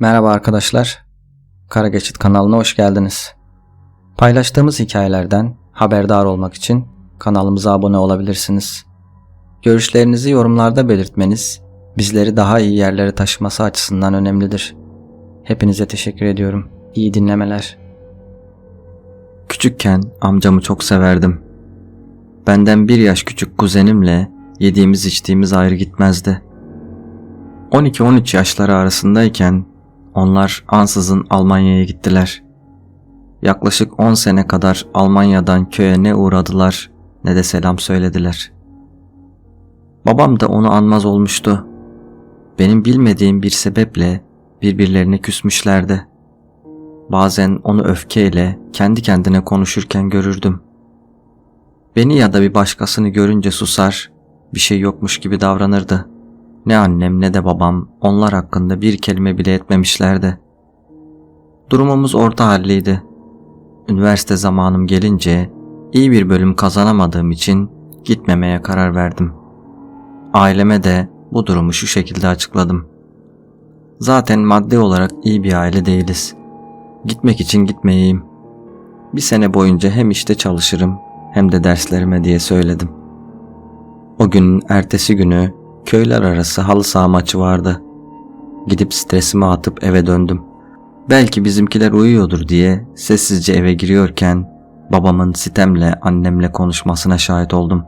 Merhaba arkadaşlar. Kara Geçit kanalına hoş geldiniz. Paylaştığımız hikayelerden haberdar olmak için kanalımıza abone olabilirsiniz. Görüşlerinizi yorumlarda belirtmeniz bizleri daha iyi yerlere taşıması açısından önemlidir. Hepinize teşekkür ediyorum. İyi dinlemeler. Küçükken amcamı çok severdim. Benden bir yaş küçük kuzenimle yediğimiz içtiğimiz ayrı gitmezdi. 12-13 yaşları arasındayken onlar ansızın Almanya'ya gittiler. Yaklaşık 10 sene kadar Almanya'dan köye ne uğradılar ne de selam söylediler. Babam da onu anmaz olmuştu. Benim bilmediğim bir sebeple birbirlerine küsmüşlerdi. Bazen onu öfkeyle kendi kendine konuşurken görürdüm. Beni ya da bir başkasını görünce susar, bir şey yokmuş gibi davranırdı. Ne annem ne de babam onlar hakkında bir kelime bile etmemişlerdi. Durumumuz orta halliydi. Üniversite zamanım gelince iyi bir bölüm kazanamadığım için gitmemeye karar verdim. Aileme de bu durumu şu şekilde açıkladım. Zaten maddi olarak iyi bir aile değiliz. Gitmek için gitmeyeyim. Bir sene boyunca hem işte çalışırım hem de derslerime diye söyledim. O günün ertesi günü köyler arası halı saha maçı vardı. Gidip stresimi atıp eve döndüm. Belki bizimkiler uyuyordur diye sessizce eve giriyorken babamın sitemle annemle konuşmasına şahit oldum.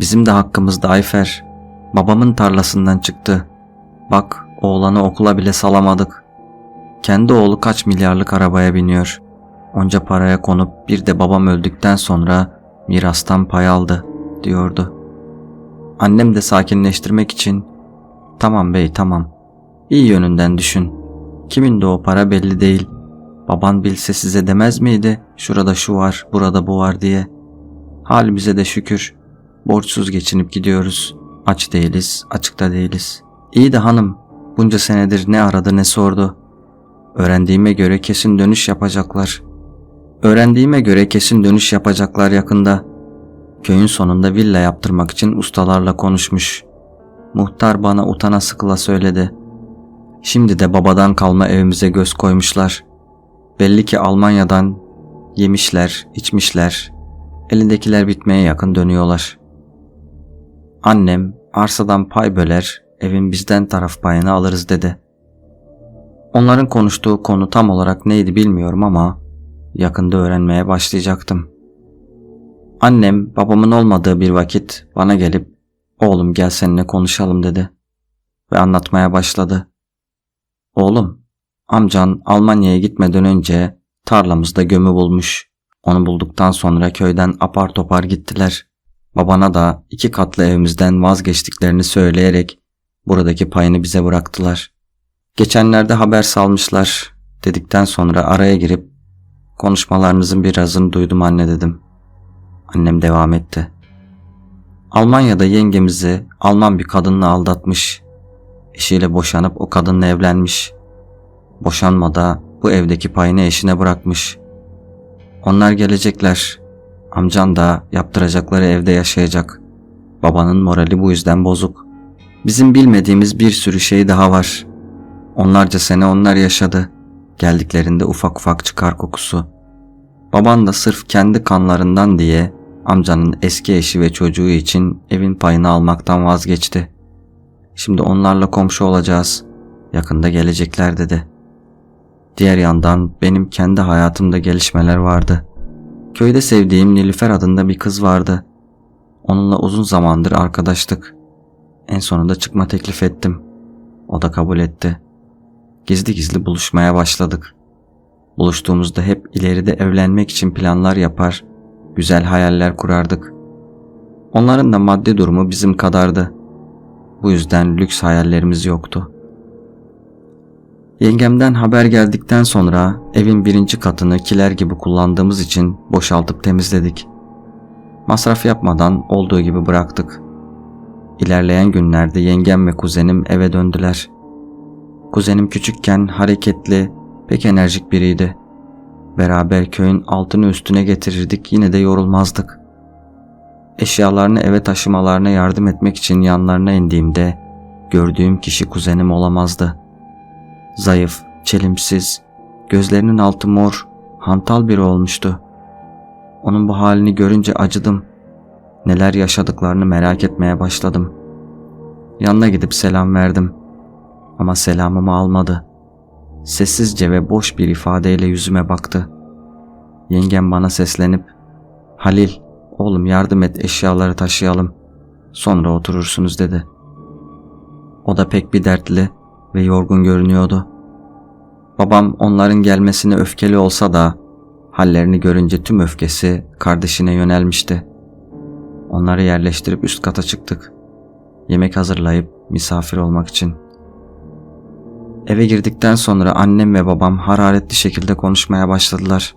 Bizim de hakkımızda Ayfer. Babamın tarlasından çıktı. Bak oğlanı okula bile salamadık. Kendi oğlu kaç milyarlık arabaya biniyor. Onca paraya konup bir de babam öldükten sonra mirastan pay aldı diyordu. Annem de sakinleştirmek için tamam bey tamam iyi yönünden düşün. Kimin de o para belli değil. Baban bilse size demez miydi şurada şu var burada bu var diye. Halimize de şükür. Borçsuz geçinip gidiyoruz. Aç değiliz açıkta değiliz. İyi de hanım bunca senedir ne aradı ne sordu. Öğrendiğime göre kesin dönüş yapacaklar. Öğrendiğime göre kesin dönüş yapacaklar yakında. Köyün sonunda villa yaptırmak için ustalarla konuşmuş. Muhtar bana utana sıkıla söyledi. Şimdi de babadan kalma evimize göz koymuşlar. Belli ki Almanya'dan yemişler, içmişler. Elindekiler bitmeye yakın dönüyorlar. Annem arsadan pay böler, evin bizden taraf payını alırız dedi. Onların konuştuğu konu tam olarak neydi bilmiyorum ama yakında öğrenmeye başlayacaktım. Annem babamın olmadığı bir vakit bana gelip oğlum gel seninle konuşalım dedi ve anlatmaya başladı. Oğlum amcan Almanya'ya gitmeden önce tarlamızda gömü bulmuş. Onu bulduktan sonra köyden apar topar gittiler. Babana da iki katlı evimizden vazgeçtiklerini söyleyerek buradaki payını bize bıraktılar. Geçenlerde haber salmışlar dedikten sonra araya girip konuşmalarınızın birazını duydum anne dedim. Annem devam etti. Almanya'da yengemizi Alman bir kadınla aldatmış. Eşiyle boşanıp o kadınla evlenmiş. Boşanmada bu evdeki payını eşine bırakmış. Onlar gelecekler. Amcan da yaptıracakları evde yaşayacak. Babanın morali bu yüzden bozuk. Bizim bilmediğimiz bir sürü şey daha var. Onlarca sene onlar yaşadı. Geldiklerinde ufak ufak çıkar kokusu. Baban da sırf kendi kanlarından diye amcanın eski eşi ve çocuğu için evin payını almaktan vazgeçti. Şimdi onlarla komşu olacağız. Yakında gelecekler dedi. Diğer yandan benim kendi hayatımda gelişmeler vardı. Köyde sevdiğim Nilüfer adında bir kız vardı. Onunla uzun zamandır arkadaştık. En sonunda çıkma teklif ettim. O da kabul etti. Gizli gizli buluşmaya başladık. Buluştuğumuzda hep ileride evlenmek için planlar yapar, güzel hayaller kurardık. Onların da maddi durumu bizim kadardı. Bu yüzden lüks hayallerimiz yoktu. Yengemden haber geldikten sonra evin birinci katını kiler gibi kullandığımız için boşaltıp temizledik. Masraf yapmadan olduğu gibi bıraktık. İlerleyen günlerde yengem ve kuzenim eve döndüler. Kuzenim küçükken hareketli, pek enerjik biriydi. Beraber köyün altını üstüne getirirdik yine de yorulmazdık. Eşyalarını eve taşımalarına yardım etmek için yanlarına indiğimde gördüğüm kişi kuzenim olamazdı. Zayıf, çelimsiz, gözlerinin altı mor, hantal biri olmuştu. Onun bu halini görünce acıdım. Neler yaşadıklarını merak etmeye başladım. Yanına gidip selam verdim. Ama selamımı almadı. Sessizce ve boş bir ifadeyle yüzüme baktı. Yengem bana seslenip Halil, oğlum yardım et eşyaları taşıyalım. Sonra oturursunuz dedi. O da pek bir dertli ve yorgun görünüyordu. Babam onların gelmesine öfkeli olsa da hallerini görünce tüm öfkesi kardeşine yönelmişti. Onları yerleştirip üst kata çıktık. Yemek hazırlayıp misafir olmak için. Eve girdikten sonra annem ve babam hararetli şekilde konuşmaya başladılar.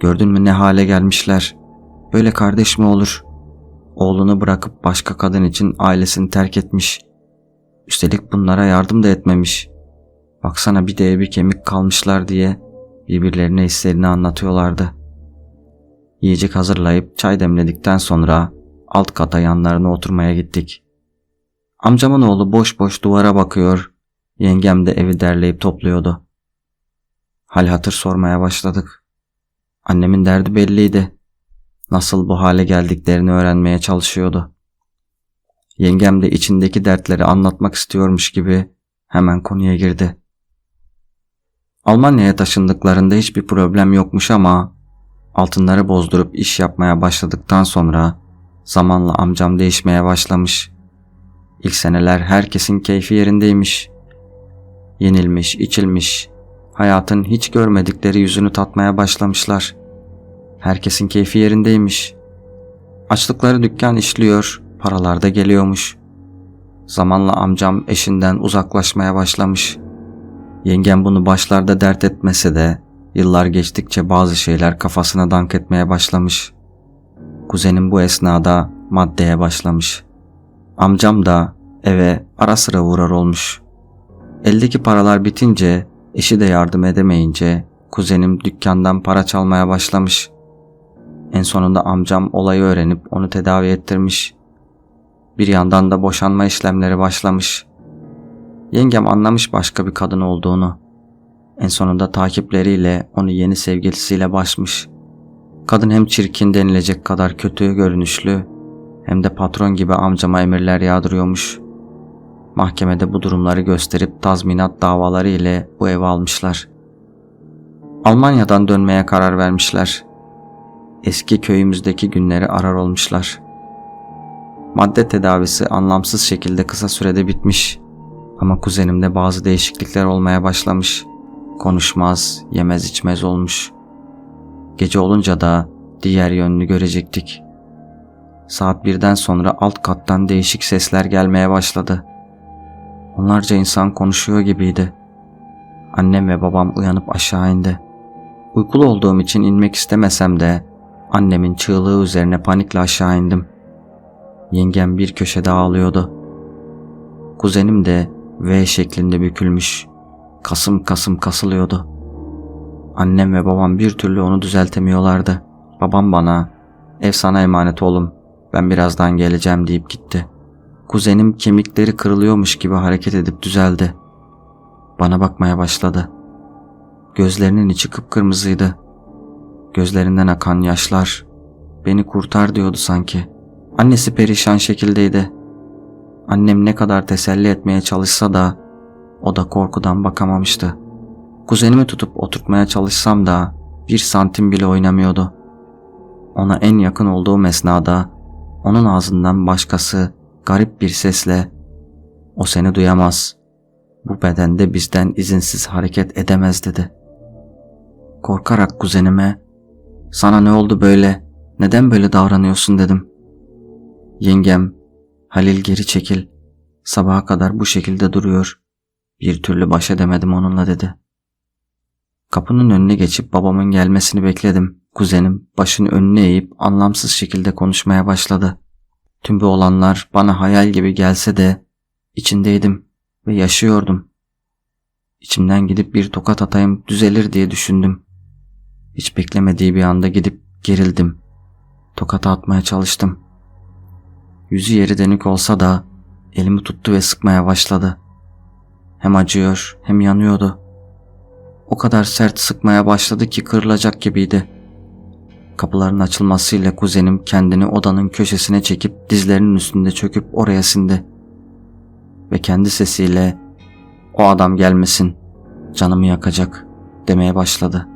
Gördün mü ne hale gelmişler? Böyle kardeş mi olur? Oğlunu bırakıp başka kadın için ailesini terk etmiş. Üstelik bunlara yardım da etmemiş. Baksana bir de bir kemik kalmışlar diye birbirlerine hislerini anlatıyorlardı. Yiyecek hazırlayıp çay demledikten sonra alt kata yanlarına oturmaya gittik. Amcamın oğlu boş boş duvara bakıyor, yengem de evi derleyip topluyordu. Hal hatır sormaya başladık. Annemin derdi belliydi. Nasıl bu hale geldiklerini öğrenmeye çalışıyordu. Yengem de içindeki dertleri anlatmak istiyormuş gibi hemen konuya girdi. Almanya'ya taşındıklarında hiçbir problem yokmuş ama altınları bozdurup iş yapmaya başladıktan sonra zamanla amcam değişmeye başlamış. İlk seneler herkesin keyfi yerindeymiş. Yenilmiş, içilmiş, hayatın hiç görmedikleri yüzünü tatmaya başlamışlar. Herkesin keyfi yerindeymiş. Açlıkları dükkan işliyor, paralar da geliyormuş. Zamanla amcam eşinden uzaklaşmaya başlamış. Yengem bunu başlarda dert etmese de yıllar geçtikçe bazı şeyler kafasına dank etmeye başlamış. Kuzenim bu esnada maddeye başlamış. Amcam da eve ara sıra uğrar olmuş. Eldeki paralar bitince eşi de yardım edemeyince kuzenim dükkandan para çalmaya başlamış. En sonunda amcam olayı öğrenip onu tedavi ettirmiş. Bir yandan da boşanma işlemleri başlamış. Yengem anlamış başka bir kadın olduğunu. En sonunda takipleriyle onu yeni sevgilisiyle başmış. Kadın hem çirkin denilecek kadar kötü görünüşlü hem de patron gibi amcama emirler yağdırıyormuş. Mahkemede bu durumları gösterip tazminat davaları ile bu evi almışlar. Almanya'dan dönmeye karar vermişler. Eski köyümüzdeki günleri arar olmuşlar. Madde tedavisi anlamsız şekilde kısa sürede bitmiş. Ama kuzenimde bazı değişiklikler olmaya başlamış. Konuşmaz, yemez içmez olmuş. Gece olunca da diğer yönünü görecektik. Saat birden sonra alt kattan değişik sesler gelmeye başladı. Onlarca insan konuşuyor gibiydi. Annem ve babam uyanıp aşağı indi. Uykulu olduğum için inmek istemesem de annemin çığlığı üzerine panikle aşağı indim. Yengem bir köşede ağlıyordu. Kuzenim de V şeklinde bükülmüş, kasım kasım kasılıyordu. Annem ve babam bir türlü onu düzeltemiyorlardı. Babam bana, ev sana emanet oğlum, ben birazdan geleceğim deyip gitti. Kuzenim kemikleri kırılıyormuş gibi hareket edip düzeldi. Bana bakmaya başladı. Gözlerinin içi kıpkırmızıydı. Gözlerinden akan yaşlar beni kurtar diyordu sanki. Annesi perişan şekildeydi. Annem ne kadar teselli etmeye çalışsa da o da korkudan bakamamıştı. Kuzenimi tutup oturtmaya çalışsam da bir santim bile oynamıyordu. Ona en yakın olduğum esnada onun ağzından başkası garip bir sesle ''O seni duyamaz. Bu bedende bizden izinsiz hareket edemez.'' dedi. Korkarak kuzenime ''Sana ne oldu böyle? Neden böyle davranıyorsun?'' dedim. Yengem Halil geri çekil. Sabaha kadar bu şekilde duruyor. Bir türlü baş edemedim onunla dedi. Kapının önüne geçip babamın gelmesini bekledim. Kuzenim başını önüne eğip anlamsız şekilde konuşmaya başladı. Tüm bu olanlar bana hayal gibi gelse de içindeydim ve yaşıyordum. İçimden gidip bir tokat atayım düzelir diye düşündüm. Hiç beklemediği bir anda gidip gerildim. Tokat atmaya çalıştım. Yüzü yeri denik olsa da elimi tuttu ve sıkmaya başladı. Hem acıyor hem yanıyordu. o kadar sert sıkmaya başladı ki kırılacak gibiydi. Kapıların açılmasıyla kuzenim kendini odanın köşesine çekip dizlerinin üstünde çöküp oraya sindi. Ve kendi sesiyle o adam gelmesin, canımı yakacak demeye başladı.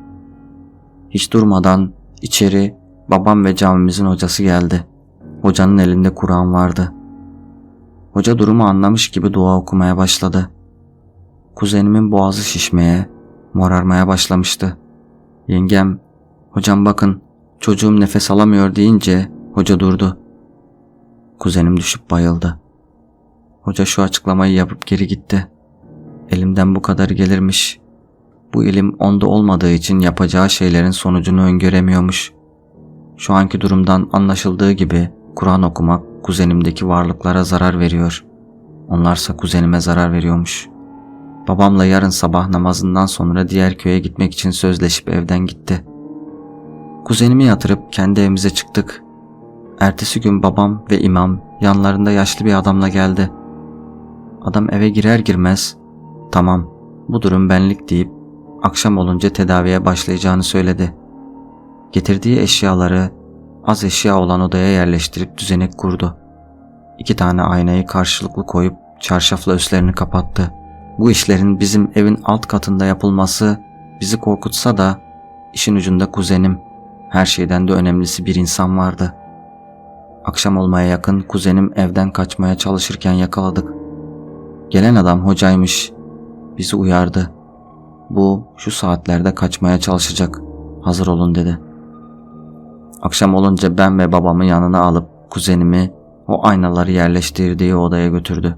Hiç durmadan içeri babam ve camimizin hocası geldi. Hocanın elinde Kur'an vardı. Hoca durumu anlamış gibi dua okumaya başladı. Kuzenimin boğazı şişmeye, morarmaya başlamıştı. Yengem, hocam bakın çocuğum nefes alamıyor deyince hoca durdu. Kuzenim düşüp bayıldı. Hoca şu açıklamayı yapıp geri gitti. Elimden bu kadar gelirmiş. Bu ilim onda olmadığı için yapacağı şeylerin sonucunu öngöremiyormuş. Şu anki durumdan anlaşıldığı gibi Kur'an okumak kuzenimdeki varlıklara zarar veriyor. Onlarsa kuzenime zarar veriyormuş. Babamla yarın sabah namazından sonra diğer köye gitmek için sözleşip evden gitti. Kuzenimi yatırıp kendi evimize çıktık. Ertesi gün babam ve imam yanlarında yaşlı bir adamla geldi. Adam eve girer girmez tamam bu durum benlik deyip akşam olunca tedaviye başlayacağını söyledi. Getirdiği eşyaları az eşya olan odaya yerleştirip düzenek kurdu. İki tane aynayı karşılıklı koyup çarşafla üstlerini kapattı. Bu işlerin bizim evin alt katında yapılması bizi korkutsa da işin ucunda kuzenim, her şeyden de önemlisi bir insan vardı. Akşam olmaya yakın kuzenim evden kaçmaya çalışırken yakaladık. Gelen adam hocaymış. Bizi uyardı. Bu şu saatlerde kaçmaya çalışacak. Hazır olun dedi. Akşam olunca ben ve babamı yanına alıp kuzenimi o aynaları yerleştirdiği odaya götürdü.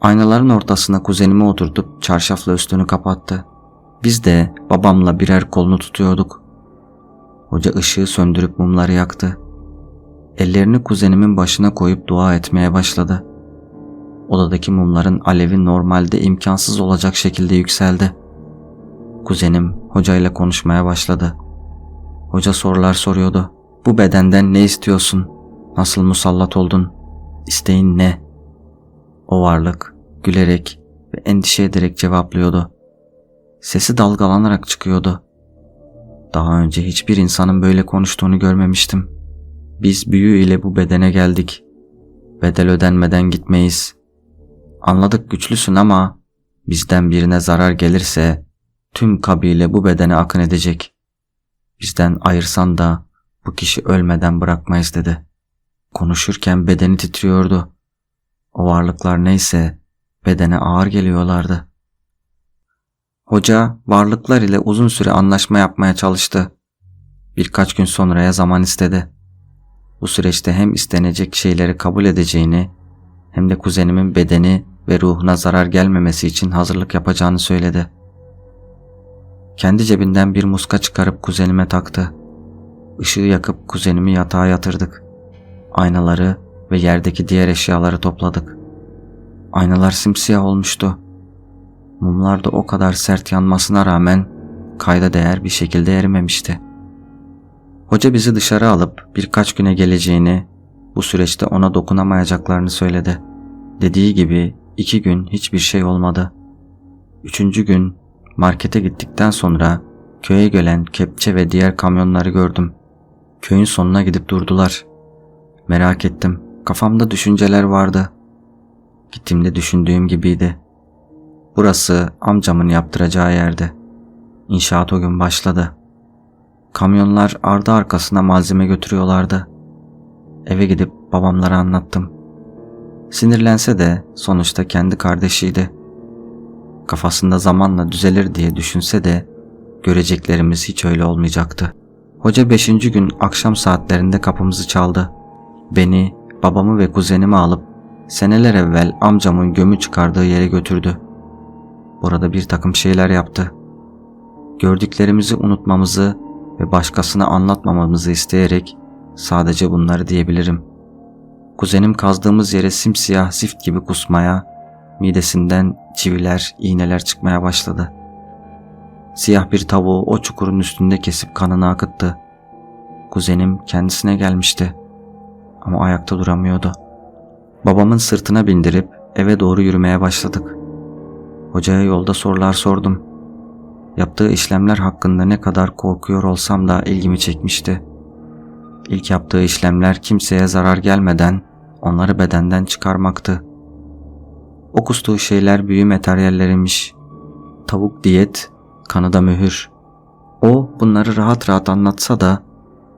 Aynaların ortasına kuzenimi oturtup çarşafla üstünü kapattı. Biz de babamla birer kolunu tutuyorduk. Hoca ışığı söndürüp mumları yaktı. Ellerini kuzenimin başına koyup dua etmeye başladı. Odadaki mumların alevi normalde imkansız olacak şekilde yükseldi. Kuzenim hocayla konuşmaya başladı. Hoca sorular soruyordu. Bu bedenden ne istiyorsun? Nasıl musallat oldun? İsteğin ne? O varlık gülerek ve endişe ederek cevaplıyordu. Sesi dalgalanarak çıkıyordu. Daha önce hiçbir insanın böyle konuştuğunu görmemiştim. Biz büyü ile bu bedene geldik. Bedel ödenmeden gitmeyiz. Anladık güçlüsün ama bizden birine zarar gelirse tüm kabile bu bedene akın edecek. Bizden ayırsan da bu kişi ölmeden bırakmayız dedi. Konuşurken bedeni titriyordu. O varlıklar neyse bedene ağır geliyorlardı. Hoca varlıklar ile uzun süre anlaşma yapmaya çalıştı. Birkaç gün sonraya zaman istedi. Bu süreçte hem istenecek şeyleri kabul edeceğini hem de kuzenimin bedeni ve ruhuna zarar gelmemesi için hazırlık yapacağını söyledi. Kendi cebinden bir muska çıkarıp kuzenime taktı. Işığı yakıp kuzenimi yatağa yatırdık. Aynaları ve yerdeki diğer eşyaları topladık. Aynalar simsiyah olmuştu. Mumlar da o kadar sert yanmasına rağmen kayda değer bir şekilde erimemişti. Hoca bizi dışarı alıp birkaç güne geleceğini, bu süreçte ona dokunamayacaklarını söyledi. Dediği gibi iki gün hiçbir şey olmadı. Üçüncü gün markete gittikten sonra köye gelen kepçe ve diğer kamyonları gördüm. Köyün sonuna gidip durdular. Merak ettim. Kafamda düşünceler vardı. Gittiğimde düşündüğüm gibiydi. Burası amcamın yaptıracağı yerdi. İnşaat o gün başladı. Kamyonlar ardı arkasına malzeme götürüyorlardı. Eve gidip babamlara anlattım. Sinirlense de sonuçta kendi kardeşiydi. Kafasında zamanla düzelir diye düşünse de göreceklerimiz hiç öyle olmayacaktı. Hoca beşinci gün akşam saatlerinde kapımızı çaldı. Beni, babamı ve kuzenimi alıp seneler evvel amcamın gömü çıkardığı yere götürdü. Burada bir takım şeyler yaptı. Gördüklerimizi unutmamızı ve başkasına anlatmamamızı isteyerek sadece bunları diyebilirim. Kuzenim kazdığımız yere simsiyah zift gibi kusmaya, midesinden çiviler, iğneler çıkmaya başladı. Siyah bir tavuğu o çukurun üstünde kesip kanını akıttı. Kuzenim kendisine gelmişti ama ayakta duramıyordu. Babamın sırtına bindirip eve doğru yürümeye başladık. Hocaya yolda sorular sordum. yaptığı işlemler hakkında ne kadar korkuyor olsam da ilgimi çekmişti. İlk yaptığı işlemler kimseye zarar gelmeden onları bedenden çıkarmaktı. O kustuğu şeyler büyü materyalleriymiş. Tavuk diyet, kanı da mühür. O bunları rahat rahat anlatsa da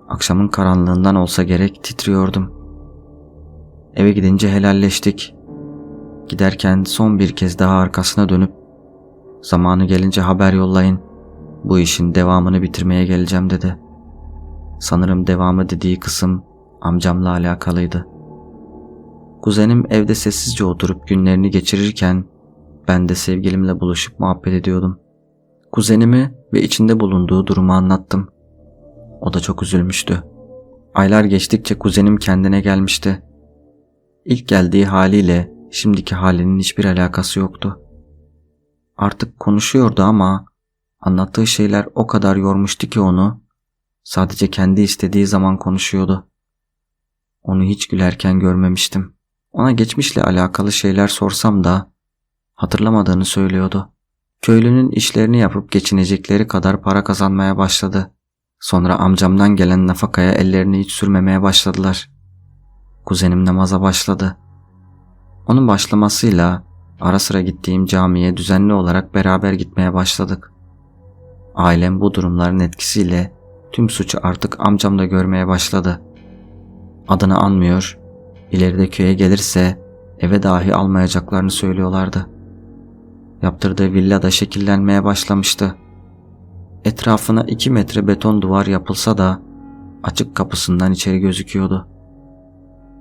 akşamın karanlığından olsa gerek titriyordum. Eve gidince helalleştik. Giderken son bir kez daha arkasına dönüp zamanı gelince haber yollayın. Bu işin devamını bitirmeye geleceğim dedi. Sanırım devamı dediği kısım amcamla alakalıydı. Kuzenim evde sessizce oturup günlerini geçirirken ben de sevgilimle buluşup muhabbet ediyordum. Kuzenimi ve içinde bulunduğu durumu anlattım. O da çok üzülmüştü. Aylar geçtikçe kuzenim kendine gelmişti. İlk geldiği haliyle şimdiki halinin hiçbir alakası yoktu. Artık konuşuyordu ama anlattığı şeyler o kadar yormuştu ki onu sadece kendi istediği zaman konuşuyordu. Onu hiç gülerken görmemiştim. Ona geçmişle alakalı şeyler sorsam da hatırlamadığını söylüyordu. Köylünün işlerini yapıp geçinecekleri kadar para kazanmaya başladı. Sonra amcamdan gelen nafakaya ellerini hiç sürmemeye başladılar. Kuzenim namaza başladı. Onun başlamasıyla ara sıra gittiğim camiye düzenli olarak beraber gitmeye başladık. Ailem bu durumların etkisiyle tüm suçu artık amcamda görmeye başladı. Adını anmıyor, ileride köye gelirse eve dahi almayacaklarını söylüyorlardı. Yaptırdığı villa da şekillenmeye başlamıştı. Etrafına iki metre beton duvar yapılsa da açık kapısından içeri gözüküyordu.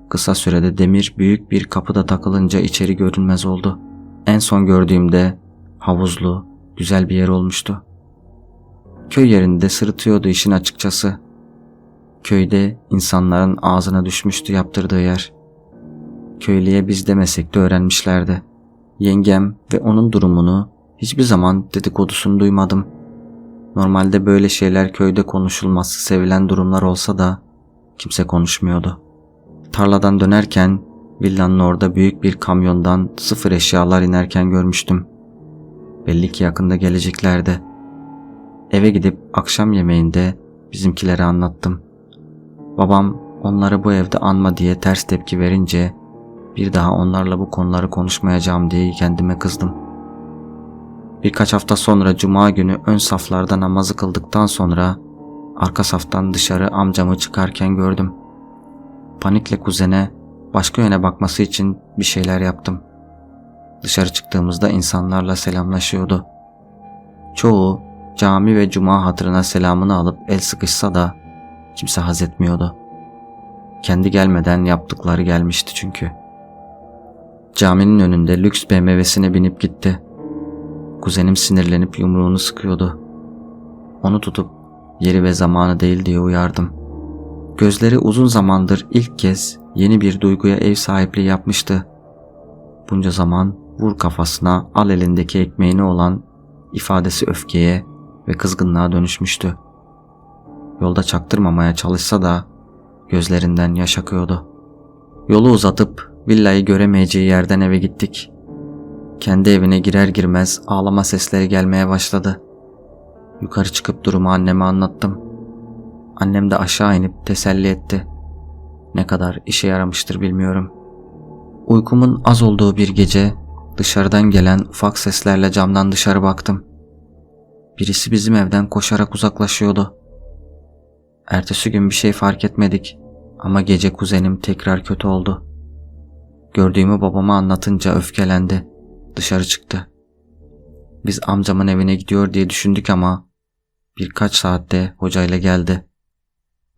Kısa sürede demir büyük bir kapı da takılınca içeri görünmez oldu. En son gördüğümde havuzlu, güzel bir yer olmuştu. Köy yerinde sırıtıyordu işin açıkçası. Köyde insanların ağzına düşmüştü yaptırdığı yer. Köylüye biz demesek de öğrenmişlerdi. Yengem ve onun durumunu hiçbir zaman dedikodusunu duymadım. Normalde böyle şeyler köyde konuşulması sevilen durumlar olsa da kimse konuşmuyordu. Tarladan dönerken villanın orada büyük bir kamyondan sıfır eşyalar inerken görmüştüm. Belli ki yakında geleceklerdi. Eve gidip akşam yemeğinde bizimkilere anlattım. Babam onları bu evde anma diye ters tepki verince bir daha onlarla bu konuları konuşmayacağım diye kendime kızdım. Birkaç hafta sonra cuma günü ön saflarda namazı kıldıktan sonra arka saftan dışarı amcamı çıkarken gördüm. Panikle kuzene başka yöne bakması için bir şeyler yaptım. Dışarı çıktığımızda insanlarla selamlaşıyordu. Çoğu cami ve cuma hatırına selamını alıp el sıkışsa da kimse haz etmiyordu. Kendi gelmeden yaptıkları gelmişti çünkü. Caminin önünde lüks BMW'sine binip gitti. Kuzenim sinirlenip yumruğunu sıkıyordu. Onu tutup yeri ve zamanı değil diye uyardım. Gözleri uzun zamandır ilk kez yeni bir duyguya ev sahipliği yapmıştı. Bunca zaman vur kafasına al elindeki ekmeğini olan ifadesi öfkeye ve kızgınlığa dönüşmüştü. Yolda çaktırmamaya çalışsa da gözlerinden yaş akıyordu. Yolu uzatıp villayı göremeyeceği yerden eve gittik. Kendi evine girer girmez ağlama sesleri gelmeye başladı. Yukarı çıkıp durumu anneme anlattım. Annem de aşağı inip teselli etti. Ne kadar işe yaramıştır bilmiyorum. Uykumun az olduğu bir gece dışarıdan gelen ufak seslerle camdan dışarı baktım. Birisi bizim evden koşarak uzaklaşıyordu. Ertesi gün bir şey fark etmedik ama gece kuzenim tekrar kötü oldu. Gördüğümü babama anlatınca öfkelendi. Dışarı çıktı. Biz amcamın evine gidiyor diye düşündük ama birkaç saatte hocayla geldi.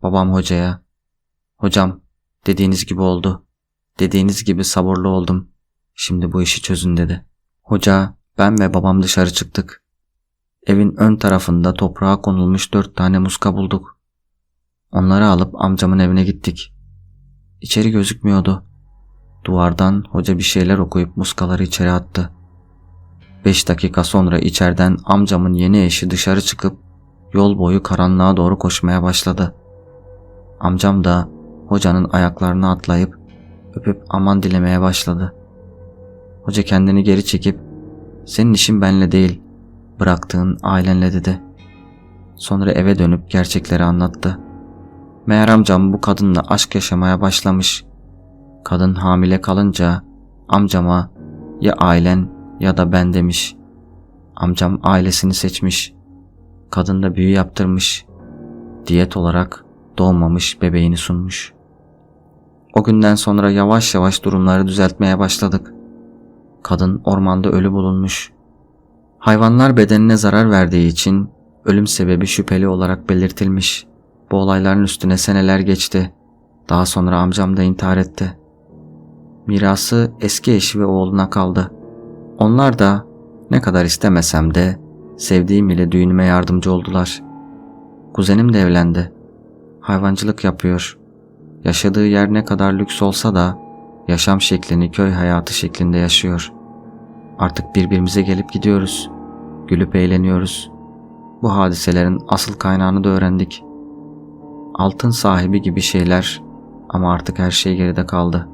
Babam hocaya, hocam dediğiniz gibi oldu. Dediğiniz gibi sabırlı oldum. Şimdi bu işi çözün dedi. Hoca, ben ve babam dışarı çıktık. Evin ön tarafında toprağa konulmuş dört tane muska bulduk. Onları alıp amcamın evine gittik. İçeri gözükmüyordu. Duvardan hoca bir şeyler okuyup muskaları içeri attı. Beş dakika sonra içeriden amcamın yeni eşi dışarı çıkıp yol boyu karanlığa doğru koşmaya başladı. Amcam da hocanın ayaklarına atlayıp öpüp aman dilemeye başladı. Hoca kendini geri çekip senin işin benle değil bıraktığın ailenle dedi. Sonra eve dönüp gerçekleri anlattı. Meğer amcam bu kadınla aşk yaşamaya başlamış. Kadın hamile kalınca amcama ya ailen ya da ben demiş. Amcam ailesini seçmiş. Kadın da büyü yaptırmış. Diyet olarak doğmamış bebeğini sunmuş. O günden sonra yavaş yavaş durumları düzeltmeye başladık. Kadın ormanda ölü bulunmuş. Hayvanlar bedenine zarar verdiği için ölüm sebebi şüpheli olarak belirtilmiş. Bu olayların üstüne seneler geçti. Daha sonra amcam da intihar etti. Mirası eski eşi ve oğluna kaldı. Onlar da ne kadar istemesem de sevdiğim ile düğünüme yardımcı oldular. Kuzenim de evlendi. Hayvancılık yapıyor. Yaşadığı yer ne kadar lüks olsa da yaşam şeklini köy hayatı şeklinde yaşıyor. Artık birbirimize gelip gidiyoruz. Gülüp eğleniyoruz. Bu hadiselerin asıl kaynağını da öğrendik. Altın sahibi gibi şeyler ama artık her şey geride kaldı.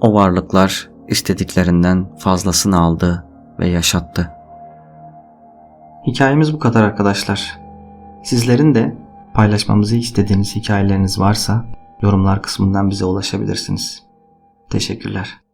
O varlıklar istediklerinden fazlasını aldı ve yaşattı. Hikayemiz bu kadar arkadaşlar. Sizlerin de paylaşmamızı istediğiniz hikayeleriniz varsa yorumlar kısmından bize ulaşabilirsiniz. Teşekkürler.